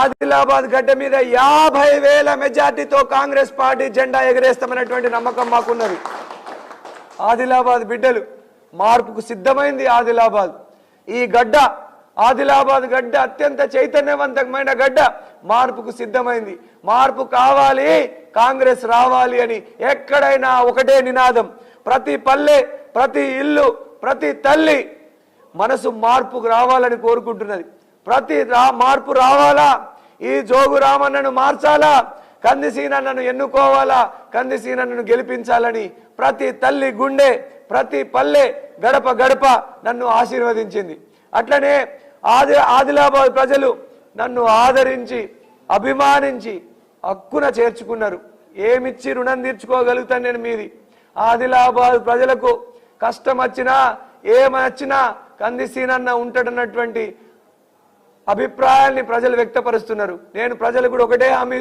ఆదిలాబాద్ గడ్డ మీద యాభై వేల మెజార్టీతో కాంగ్రెస్ పార్టీ జెండా ఎగరేస్తామన్నటువంటి నమ్మకం మాకున్నది. ఆదిలాబాద్ బిడ్డలు మార్పుకు సిద్ధమైంది ఆదిలాబాద్. ఈ గడ్డ ఆదిలాబాద్ గడ్డ అత్యంత చైతన్యవంతమైన గడ్డ మార్పుకు సిద్ధమైంది. మార్పు కావాలి కాంగ్రెస్ రావాలి అని ఎక్కడైనా ఒకటే నినాదం. ప్రతి పల్లె ప్రతి ఇల్లు ప్రతి తల్లి మనసు మార్పుకు రావాలని కోరుకుంటున్నది. ప్రతి రా మార్పు రావాలా? ఈ జోగు రామన్నను మార్చాలా? కందిసీనన్నను ఎన్నుకోవాలా? కందిసీనన్నను గెలిపించాలని ప్రతి తల్లి గుండె ప్రతి పల్లె గడప గడప నన్ను ఆశీర్వదించింది. అట్లనే ఆది ఆదిలాబాద్ ప్రజలు నన్ను ఆదరించి అభిమానించి హక్కున చేర్చుకున్నారు. ఏమిచ్చి రుణం తీర్చుకోగలుగుతాను నేను మీది? ఆదిలాబాద్ ప్రజలకు కష్టం వచ్చినా ఏమొచ్చినా కందిసీనన్న ఉంటాడన్నటువంటి అభిప్రాయాల్ని ప్రజలు వ్యక్తపరుస్తున్నారు. నేను ప్రజలు కూడా ఒకటే హామీ